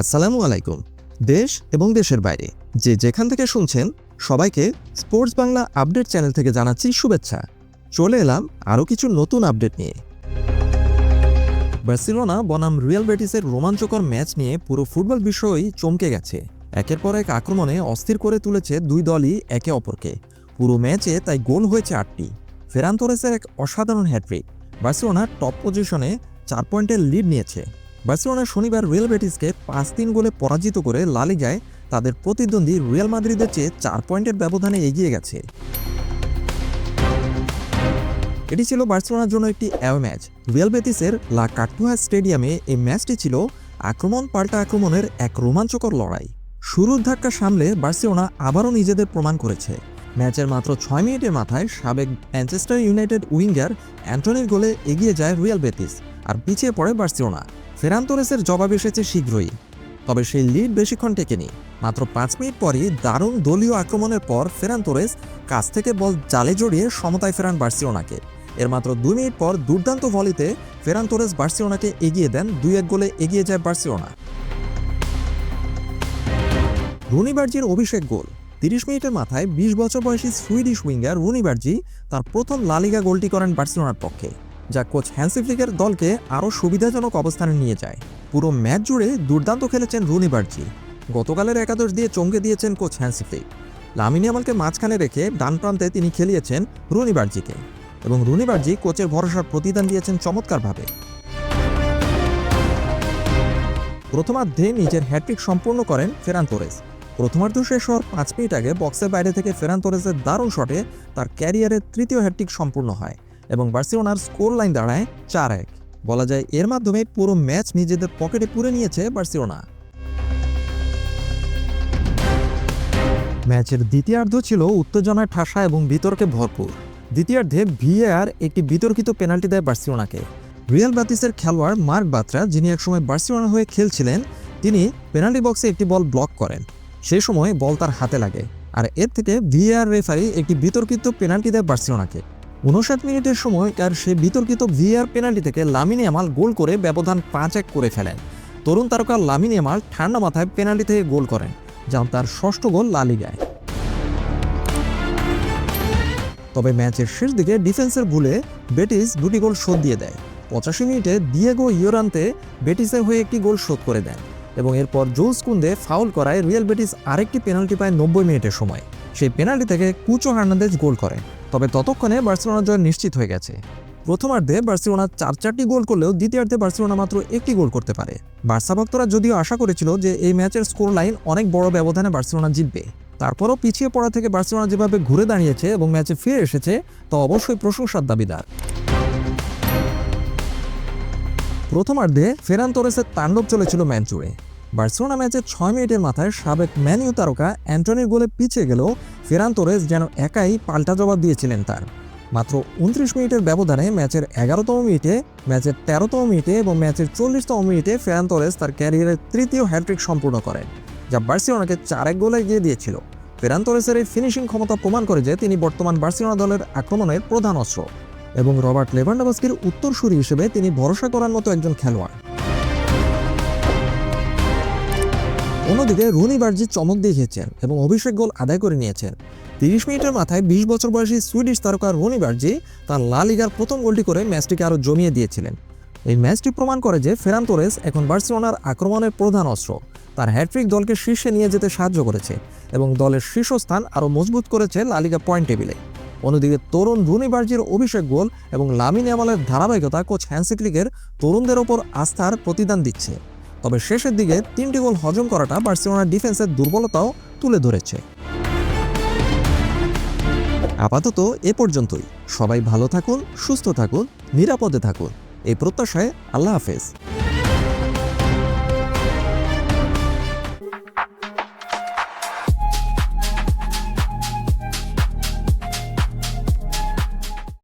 আসসালামু আলাইকুম। দেশ এবং দেশের বাইরে, যে যেখান থেকে শুনছেন, সবাইকে স্পোর্টস বাংলা আপডেট চ্যানেল থেকে জানাচ্ছি শুভেচ্ছা। চলে এলাম আরও কিছু নতুন আপডেট নিয়ে। বার্সেলোনা, বনাম, রিয়াল বেটিসের রোমাঞ্চকর ম্যাচ নিয়ে পুরো ফুটবল বিষয়ই চমকে গেছে। একের পর এক আক্রমণে অস্থির করে তুলেছে দুই দলই একে অপরকে। পুরো ম্যাচে তাই গোল হয়েছে আটটি। ফেরান তোরেসের এক অসাধারণ হ্যাট্রিক বার্সেলোনা টপ পজিশনে চার পয়েন্টের লিড নিয়েছে। বার্সেলোনা শনিবার রিয়াল বেটিসকে পাঁচ তিন গোলে পরাজিত করে লালিগায় তাদের প্রতিদ্বন্দ্বী রিয়াল মাদ্রিদের চেয়ে চার পয়েন্টের ব্যবধানে এগিয়ে গেছে। এটি ছিল বার্সেলোনার জন্য একটি অ্যাও ম্যাচ রিয়াল বেতিসের লা কাটুয়া স্টেডিয়ামে এই ম্যাচটি ছিল আক্রমণ পাল্টা আক্রমণের এক রোমাঞ্চকর লড়াই। শুরুর ধাক্কা সামলে বার্সেলোনা আবারও নিজেদের প্রমাণ করেছে। ম্যাচের মাত্র ছয় মিনিটের মাথায় সাবেক ম্যানচেস্টার ইউনাইটেড উইঙ্গার অ্যান্টনির গোলে এগিয়ে যায় রিয়াল বেতিস পিছিয়ে পড়ে বার্সেলোনা। ফেরান তোরেসের জবাব এসেছে শীঘ্রই। তবে সেই লিড বেশিক্ষণ টেকেনি। মাত্র পাঁচ মিনিট পরই দারুণ দলীয় আক্রমণের পর ফেরান তোরেস কাছ থেকে বল জালে জড়িয়ে সমতায় ফেরান বার্সেলোনাকে। এর মাত্র দুই মিনিট পর দুর্দান্ত ভলিতে ফেরান তোরেস বার্সেলোনাকে এগিয়ে দেন দুই এক গোলে এগিয়ে যায় বার্সেলোনা। রুনিবার্জির অভিষেক গোল। তিরিশ মিনিটের মাথায় বিশ বছর বয়সী সুইডিশ উইঙ্গার রুনিবার্জি তার প্রথম লালিগা গোলটি করেন বার্সেলোনার পক্ষে। যা কোচ হ্যান্সিফ্লিকের দলকে আরও সুবিধাজনক অবস্থানে নিয়ে যায়। পুরো ম্যাচ জুড়ে দুর্দান্ত খেলেছেন রুনিবার্জি গতকালের একাদশ দিয়ে চমকে দিয়েছেন কোচ হ্যান্সিফ্লিক লামিনী আমালকে মাঝখানে রেখে ডান প্রান্তে তিনি খেলিয়েছেন রুনিবার্জিকে এবং রুনিবার্জি কোচের ভরসার প্রতিদান দিয়েছেন চমৎকারভাবে। প্রথমার্ধে নিজের হ্যাট্রিক সম্পূর্ণ করেন ফেরান তোরেস। প্রথমার্ধ শেষ হওয়ার পাঁচ মিনিট আগে বক্সের বাইরে থেকে ফেরান তোরেসের দারুণ শটে তার ক্যারিয়ারের তৃতীয় হ্যাট্রিক সম্পূর্ণ হয়। এবং বার্সেলোনার স্কোর লাইন দাঁড়ায় চার এক। বলা যায় এর মাধ্যমে পুরো ম্যাচ নিজেদের পকেটে পুরে নিয়েছে বার্সেলোনা। ম্যাচের দ্বিতীয়ার্ধ ছিল উত্তেজনায় ঠাসা এবং বিতর্কে ভরপুর। দ্বিতীয়ার্ধে ভিএআর একটি বিতর্কিত পেনাল্টি দেয় বার্সিলোনাকে। রিয়াল বাতিসের খেলোয়াড় মার্ক বাত্রা, যিনি একসময় বার্সিলোনা হয়ে খেলছিলেন, তিনি পেনাল্টি বক্সে একটি বল ব্লক করেন। সেই সময় বল তার হাতে লাগে। আর এর থেকে ভিএআর রেফারি একটি বিতর্কিত পেনাল্টি দেয় বার্সেলোনাকে। উনষাট মিনিটের সময় তার সে বিতর্কিত ভিআর পেনাল্টি থেকে লামিনে আমাল গোল করে ব্যবধান পাঁচ এক করে ফেলেন। তরুণ তারকা লামিনে আমাল ঠান্ডা মাথায় পেনাল্টি থেকে গোল করেন, যা তার ষষ্ঠ গোল লালিগায় তবে ম্যাচের শেষ দিকে ডিফেন্সের ভুলে বেটিস দুটি গোল শোধ দিয়ে দেয়। পঁচাশি মিনিটে দিয়েগো ইয়োরান্তে বেটিসের হয়ে একটি গোল শোধ করে দেন এবং এরপর জোস কুন্দে ফাউল করায় রিয়াল বেটিস আরেকটি পেনাল্টি পায় নব্বই মিনিটের সময়। সেই পেনাল্টি থেকে কুচো হার্নান্দেজ গোল করে তবে ততক্ষণে বার্সেলোনা জয় নিশ্চিত হয়ে গেছে। প্রথমার্ধে বার্সেলোনা চার চারটি গোল করলেও দ্বিতীয়ার্ধে বার্সেলোনা মাত্র একটি গোল করতে পারে। বার্সা ভক্তরা যদিও আশা করেছিল যে এই ম্যাচের স্কোর লাইন অনেক বড় ব্যবধানে বার্সেলোনা জিতবে, তারপরও পিছিয়ে পড়া থেকে বার্সেলোনা যেভাবে ঘুরে দাঁড়িয়েছে এবং ম্যাচে ফিরে এসেছে, তা অবশ্যই প্রশংসার দাবিদার। প্রথমার্ধে ফেরান তোরেসের তাণ্ডব চলেছিল ম্যাচ জুড়ে বার্সেলোনা ম্যাচের ছয় মিনিটের মাথায় সাবেক ম্যানিউ তারকা অ্যান্টনির গোলে পিছিয়ে গেলেও ফেরান তোরেস যেন একাই পাল্টা জবাব দিয়েছিলেন তার। মাত্র উনত্রিশ মিনিটের ব্যবধানে ম্যাচের এগারোতম মিনিটে, ম্যাচের তেরোতম মিনিটে এবং ম্যাচের চল্লিশতম মিনিটে ফেরান তোরেস তার ক্যারিয়ারের তৃতীয় হ্যাট্রিক সম্পূর্ণ করেন, যা বার্সেলোনাকে চার এক গোলে এগিয়ে দিয়েছিল। ফেরান তোরেসের এই ফিনিশিং ক্ষমতা প্রমাণ করে যে তিনি বর্তমান বার্সেলোনা দলের আক্রমণের প্রধান অস্ত্র এবং রবার্ট লেভান্ডাবাস্কির উত্তরসূরি হিসেবে তিনি ভরসা করার মতো একজন খেলোয়াড়। অন্যদিকে রুনি বার্জি চমক দেখিয়েছেন এবং অভিষেক গোল আদায় করে নিয়েছেন। তিরিশ মিনিটের মাথায় বিশ বছর বয়সী সুইডিশ তারকা রনি বার্জি তার লা লিগার প্রথম গোলটি করে ম্যাচটিকে আরও জমিয়ে দিয়েছিলেন। এই ম্যাচটি প্রমাণ করে যে ফেরান তোরেস এখন বার্সেলোনার আক্রমণের প্রধান অস্ত্র। তার হ্যাট্রিক দলকে শীর্ষে নিয়ে যেতে সাহায্য করেছে এবং দলের শীর্ষস্থান আরও মজবুত করেছে লালিগা পয়েন্ট টেবিলে। অন্যদিকে তরুণ রুনি বার্জির অভিষেক গোল এবং লামিন আমালের ধারাবাহিকতা কোচ হ্যান্সিক লিগের তরুণদের ওপর আস্থার প্রতিদান দিচ্ছে। তবে শেষের দিকে তিনটি গোল হজম করাটা বার্সেলোনার ডিফেন্সের দুর্বলতাও তুলে ধরেছে। আপাতত এ পর্যন্তই। সবাই ভালো থাকুন, সুস্থ থাকুন, নিরাপদে থাকুন। এই প্রত্যাশায় আল্লাহ হাফেজ।